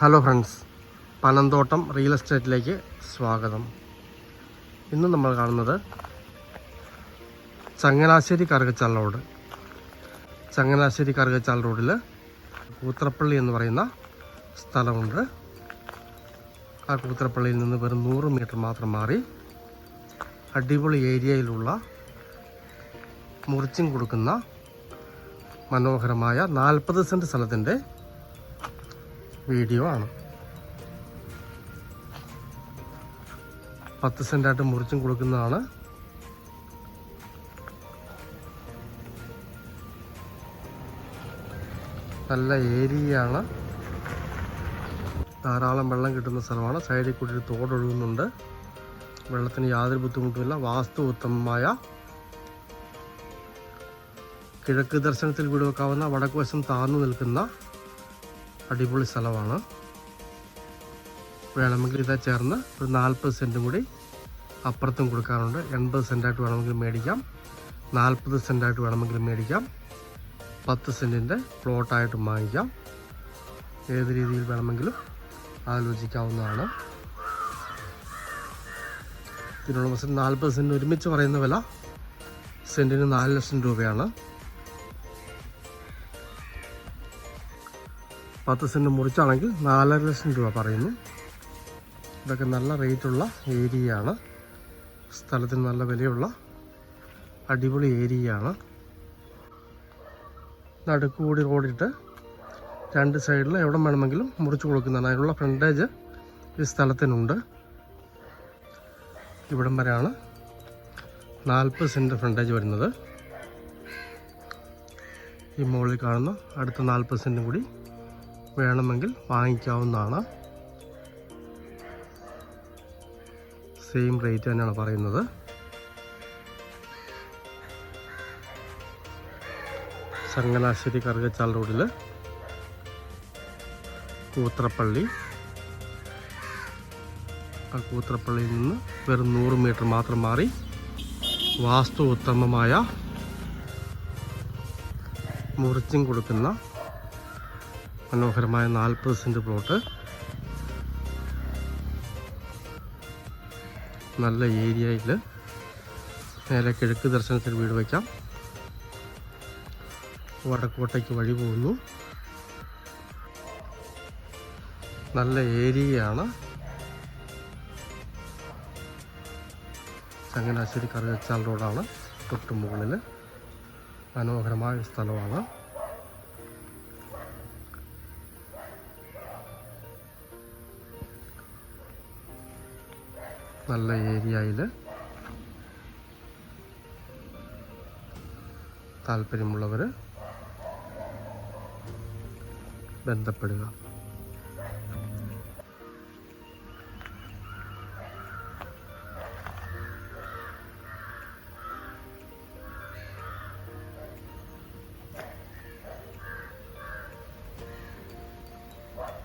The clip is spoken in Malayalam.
ഹലോ ഫ്രണ്ട്സ് പനന്തോട്ടം റിയൽ എസ്റ്റേറ്റിലേക്ക് സ്വാഗതം. ഇന്ന് നമ്മൾ കാണുന്നത് ചങ്ങനാശ്ശേരി കറുകച്ചാൽ റോഡ് ചങ്ങനാശ്ശേരി കറുകച്ചാൽ റോഡിൽ കൂത്രപ്പള്ളി എന്ന് പറയുന്ന സ്ഥലമുണ്ട്. ആ കൂത്രപ്പള്ളിയിൽ നിന്ന് വെറും നൂറ് മീറ്റർ മാത്രം മാറി അടിപൊളി ഏരിയയിലുള്ള മുറിച്ചും കൊടുക്കുന്ന മനോഹരമായ നാൽപ്പത് സെന്റ് സ്ഥലത്തിന്റെ വീഡിയോ ആണ്. പത്ത് സെന്റായിട്ട് മുറിച്ചും കൊടുക്കുന്നതാണ്. നല്ല ഏരിയയാണ്. ധാരാളം വെള്ളം കിട്ടുന്ന സ്ഥലമാണ്. സൈഡിൽ കൂടി തോടൊഴുകുന്നുണ്ട് വെള്ളത്തിന് യാതൊരു ബുദ്ധിമുട്ടുമില്ല. വാസ്തു ഉത്തമമായ കിഴക്ക് ദർശനത്തിൽ വീട് വെക്കാവുന്ന വടക്കുവശം താഴ്ന്നു നിൽക്കുന്ന അടിപൊളി സ്ഥലമാണ്. വേണമെങ്കിൽ ഇതാ ചേർന്ന് ഒരു നാൽപ്പത് സെന്റും കൂടി അപ്പുറത്തും കൊടുക്കാറുണ്ട്. എൺപത് സെന്റായിട്ട് വേണമെങ്കിൽ മേടിക്കാം. നാൽപ്പത് സെന്റായിട്ട് വേണമെങ്കിൽ മേടിക്കാം. പത്ത് സെന്റിന്റെ പ്ലോട്ടായിട്ട് വാങ്ങിക്കാം. ഏത് രീതിയിൽ വേണമെങ്കിലും ആലോചിക്കാവുന്നതാണ്. ഇതിനുള്ള നാൽപ്പത് സെന്റ് ഒരുമിച്ച് പറയുന്ന വില സെന്റിന് നാല് ലക്ഷം രൂപയാണ്. പത്ത് സെന്റ് മുറിച്ചാണെങ്കിൽ നാലര ലക്ഷം രൂപ പറയുന്നു. ഇതൊക്കെ നല്ല റേറ്റുള്ള ഏരിയയാണ്. സ്ഥലത്തിന് നല്ല വിലയുള്ള അടിപൊളി ഏരിയയാണ്. നടുക്കുകൂടി റോഡിട്ട് രണ്ട് സൈഡിൽ എവിടെ വേണമെങ്കിലും മുറിച്ചു കൊടുക്കുന്നതാണ്. അതിനുള്ള ഫ്രണ്ടേജ് ഈ സ്ഥലത്തിനുണ്ട്. ഇവിടം വരെയാണ് നാൽപ്പത് സെന്റ് ഫ്രണ്ടേജ് വരുന്നത്. ഈ മുകളിൽ കാണുന്ന അടുത്ത നാൽപ്പത് സെന്റും കൂടി വേണമെങ്കിൽ വാങ്ങിക്കാവുന്നതാണ്. സെയിം റേറ്റ് തന്നെയാണ് പറയുന്നത്. ചങ്ങനാശ്ശേരി കറുകച്ചാൽ റോഡിൽ കൂത്രപ്പള്ളി. ആ കൂത്രപ്പള്ളിയിൽ നിന്ന് വെറും നൂറ് മീറ്റർ മാത്രം മാറി വാസ്തു ഉത്തമമായ മുറിച്ചും കൊടുക്കുന്ന മനോഹരമായ നാൽപ്പത് സെന്റ് പ്ലോട്ട് നല്ല ഏരിയയിൽ നേരെ കിഴക്ക് ദർശനത്തിന് വീട് വയ്ക്കാം വടക്കോട്ടയ്ക്ക് വഴി പോകുന്നു. നല്ല ഏരിയയാണ് ചങ്ങനാശ്ശേരി കറുകച്ചാൽ റോഡാണ് തൊട്ട് മുകളിൽ മനോഹരമായ സ്ഥലമാണ്. നല്ല ഏരിയയിൽ താല്പര്യമുള്ളവർ ബന്ധപ്പെടുക.